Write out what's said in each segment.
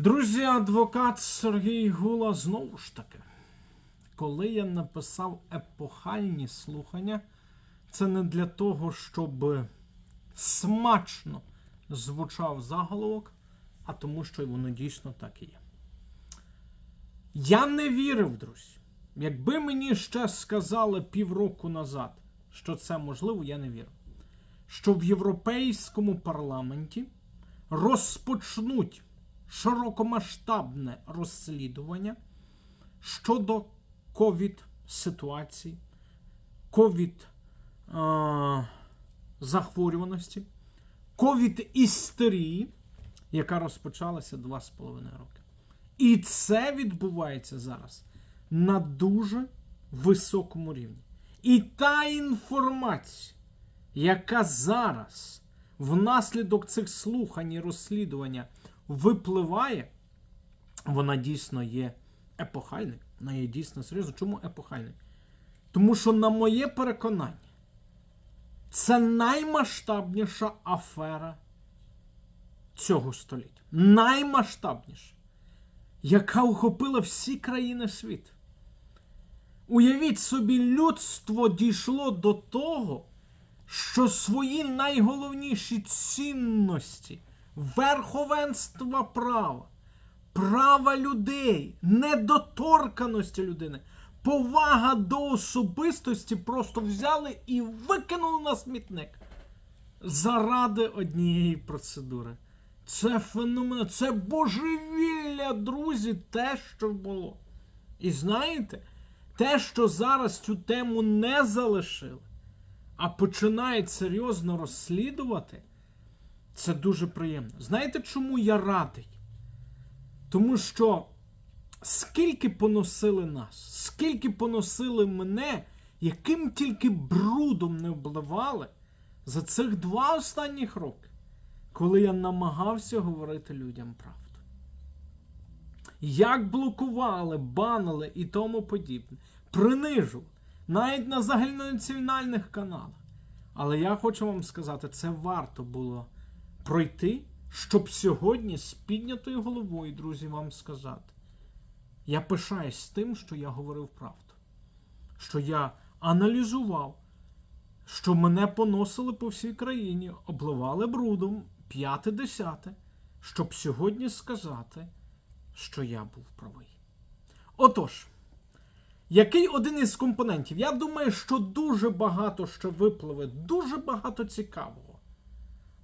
Друзі, адвокат Сергій Гула знову ж таки. Коли я написав епохальні слухання, це не для того, щоб смачно звучав заголовок, а тому, що воно дійсно так і є. Я не вірив, друзі. Якби мені ще сказали півроку назад, що це можливо, я не вірив. Що в Європейському парламенті розпочнуть широкомасштабне розслідування щодо ковід ситуації, ковід е- захворюваності, ковід істерії, яка розпочалася два з половиною роки. І це відбувається зараз на дуже високому рівні. І та інформація, яка зараз внаслідок цих слухань і розслідування випливає, вона дійсно є епохальною. Вона є дійсно серйозно. Чому епохальною? Тому що, на моє переконання, це наймасштабніша афера цього століття. Наймасштабніша, яка охопила всі країни світу. Уявіть собі, людство дійшло до того, що свої найголовніші цінності, верховенства права, права людей, недоторканості людини, повага до особистості просто взяли і викинули на смітник заради однієї процедури. Це феномен, це божевілля, друзі, те, що було. І знаєте, те, що зараз цю тему не залишили, а починають серйозно розслідувати, це дуже приємно. Знаєте, чому я радий? Тому що скільки поносили нас, скільки поносили мене, яким тільки брудом не обливали за цих два останніх роки, коли я намагався говорити людям правду. Як блокували, банили і тому подібне, принижували, навіть на загальнонаціональних каналах. Але я хочу вам сказати, це варто було пройти, щоб сьогодні з піднятою головою, друзі, вам сказати. Я пишаюсь тим, що я говорив правду, що я аналізував, що мене поносили по всій країні, обливали брудом п'яте-десяте, щоб сьогодні сказати, що я був правий. Отож, який один із компонентів? Я думаю, що дуже багато ще випливе, дуже багато цікавого.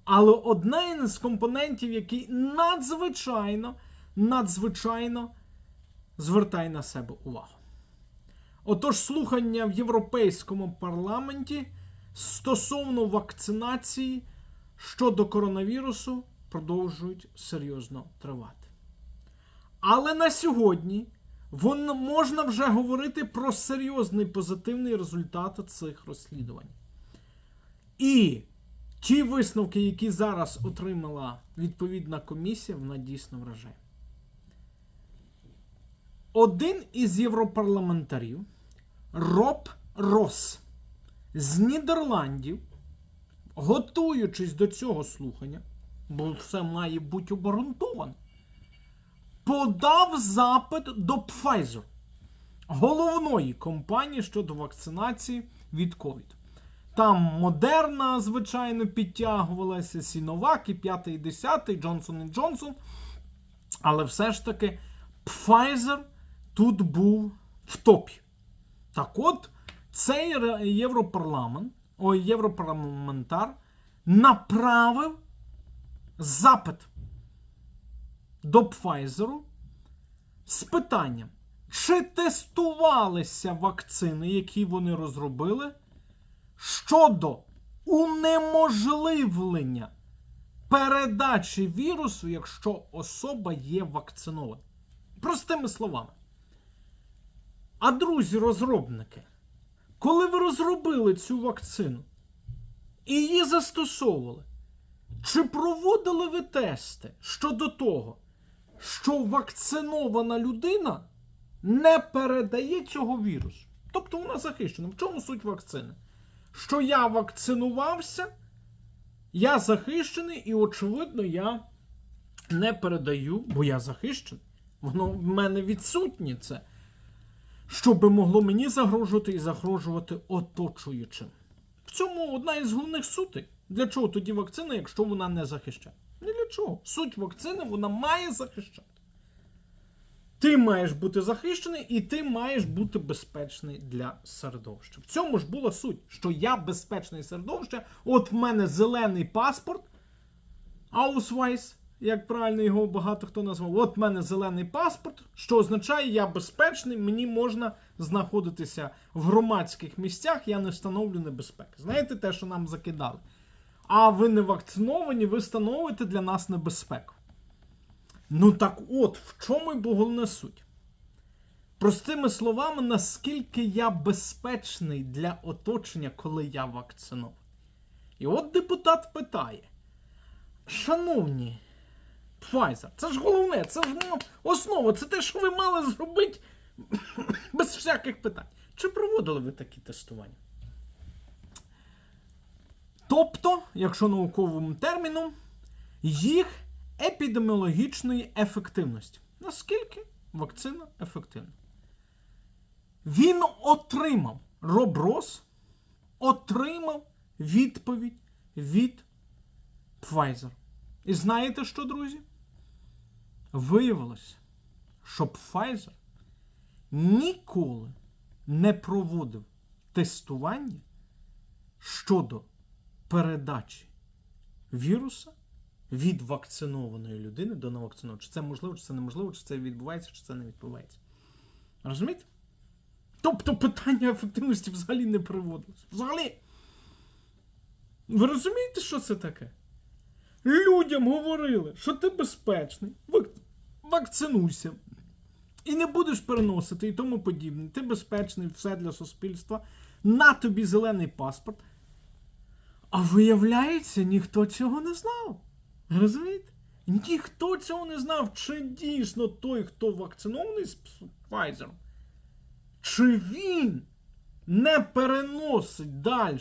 Але один із компонентів, який надзвичайно, надзвичайно звертає на себе увагу. Отож, слухання в Європейському парламенті стосовно вакцинації щодо коронавірусу продовжують серйозно тривати. Але на сьогодні вон, можна вже говорити про серйозний позитивний результат цих розслідувань. І ті висновки, які зараз отримала відповідна комісія, вона дійсно вражає. Один із європарламентарів Роб Рос з Нідерландів, готуючись до цього слухання, бо все має бути обґрунтовано, подав запит до Pfizer, головної компанії щодо вакцинації від COVID. Там Модерна, звичайно, підтягувалася, Сіновак, і 5 і 10, Джонсон і Джонсон. Але все ж таки Pfizer тут був в топі. Так от, цей Європарламент, ой, європарламентар направив запит до Pfizer з питанням, чи тестувалися вакцини, які вони розробили, щодо унеможливлення передачі вірусу, якщо особа є вакцинована. Простими словами. А друзі-розробники, коли ви розробили цю вакцину і її застосовували, чи проводили ви тести щодо того, що вакцинована людина не передає цього вірусу? Тобто вона захищена. В чому суть вакцини? Що я вакцинувався, я захищений і, очевидно, я не передаю, бо я захищений. Воно в мене відсутнє це. Що би могло мені загрожувати і загрожувати оточуючим. В цьому одна із головних сутей. Для чого тоді вакцина, якщо вона не захищає? Не для чого. Суть вакцини вона має захищати. Ти маєш бути захищений, і ти маєш бути безпечний для середовища. В цьому ж була суть, що я безпечний середовище, от в мене зелений паспорт, Ausweis, як правильно його багато хто назвав. От в мене зелений паспорт, що означає, я безпечний, мені можна знаходитися в громадських місцях, я не встановлю небезпеки. Знаєте те, що нам закидали? А ви не вакциновані, ви становите для нас небезпеку. Ну так от, в чому й головна суть? Простими словами, наскільки я безпечний для оточення, коли я вакцинований. І от депутат питає: Шановні, Pfizer, це ж головне, це ж ну, основа, це те, що ви мали зробити без всяких питань. Чи проводили ви такі тестування? Тобто, якщо науковим терміном, їх епідеміологічної ефективності. Наскільки вакцина ефективна? Він отримав Роброс, отримав відповідь від Pfizer. І знаєте що, друзі? Виявилося, що Pfizer ніколи не проводив тестування щодо передачі віруса від вакцинованої людини до невакцинованої. Чи це можливо, чи це неможливо, чи це відбувається, чи це не відбувається. Розумієте? Тобто питання ефективності взагалі не приводилось. Взагалі. Ви розумієте, що це таке? Людям говорили, що ти безпечний, вак... вакцинуйся. І не будеш переносити і тому подібне. Ти безпечний, все для суспільства. На тобі зелений паспорт. А виявляється, ніхто цього не знав. Розумієте? Ніхто цього не знав, чи дійсно той, хто вакцинований з Pfizer, чи він не переносить далі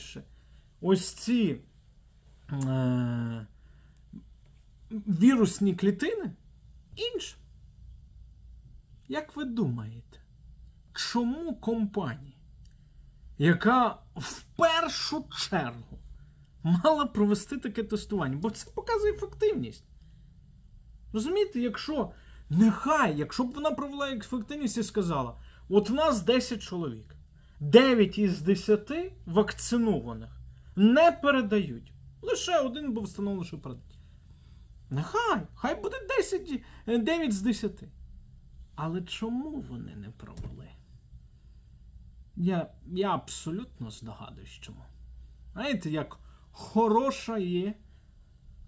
ось ці е- вірусні клітини іншим. Як ви думаєте, чому компанія, яка в першу чергу мала провести таке тестування? Бо це показує ефективність. Розумієте, якщо нехай, якщо б вона провела ефективність і сказала: от в нас 10 чоловік, 9 із 10 вакцинованих не передають. Лише один був встановлений, що передають. Нехай, хай буде 10, 9 з 10. Але чому вони не провели? Я, я абсолютно здогадуюсь, чому. Знаєте, як хороша є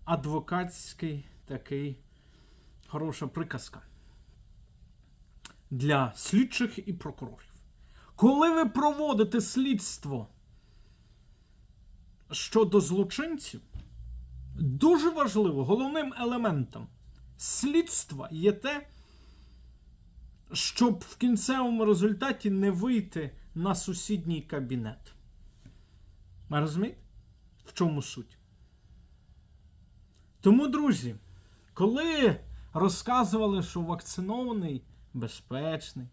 адвокатський такий хороша приказка для слідчих і прокурорів. Коли ви проводите слідство щодо злочинців, дуже важливо, головним елементом слідства є те, щоб в кінцевому результаті не вийти на сусідній кабінет. Розумієте? В чому суть? Тому, друзі, коли розказували, що вакцинований безпечний,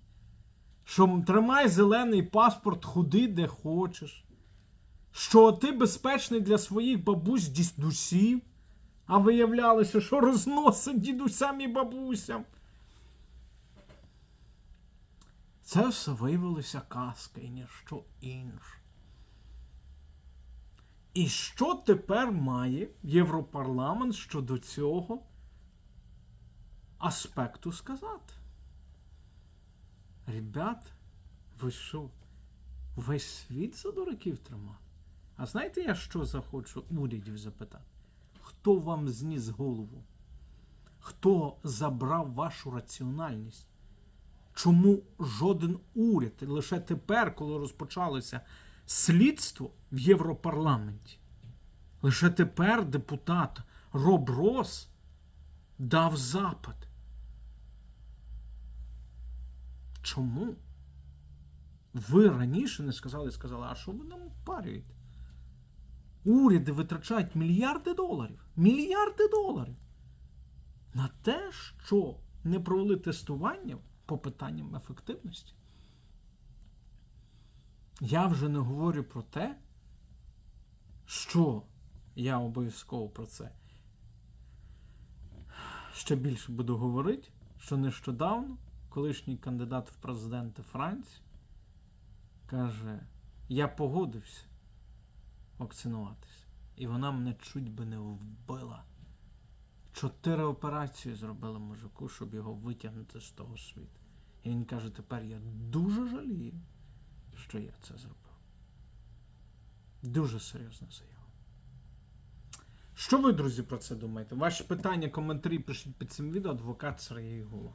що тримай зелений паспорт, худи де хочеш, що ти безпечний для своїх бабусь дідусів, а виявлялося, що розносить дідусям і бабусям. Це все виявилося казка і ніщо інше. І що тепер має Європарламент щодо цього аспекту сказати? Ребят, ви що? Весь світ за дураків тримав? А знаєте, я що захочу урядів запитати? Хто вам зніс голову? Хто забрав вашу раціональність? Чому жоден уряд лише тепер, коли розпочалося слідство в Європарламенті, лише тепер депутат Роб Рос дав запит? Чому? Ви раніше не сказали, сказали, а що ви нам парюєте? Уряди витрачають мільярди доларів. Мільярди доларів на те, що не провели тестування по питанням ефективності. Я вже не говорю про те, що я обов'язково про це ще більше буду говорити, що нещодавно колишній кандидат в президенти Франції каже: Я погодився вакцинуватися. І вона мене чуть би не вбила. Чотири операції зробили мужику, щоб його витягнути з того світу. І він каже: тепер я дуже жалію, що я це зробив. Дуже серйозна заява. Що ви, друзі, про це думаєте? Ваші питання, коментарі пишіть під цим відео. Адвокат Сергій Гула.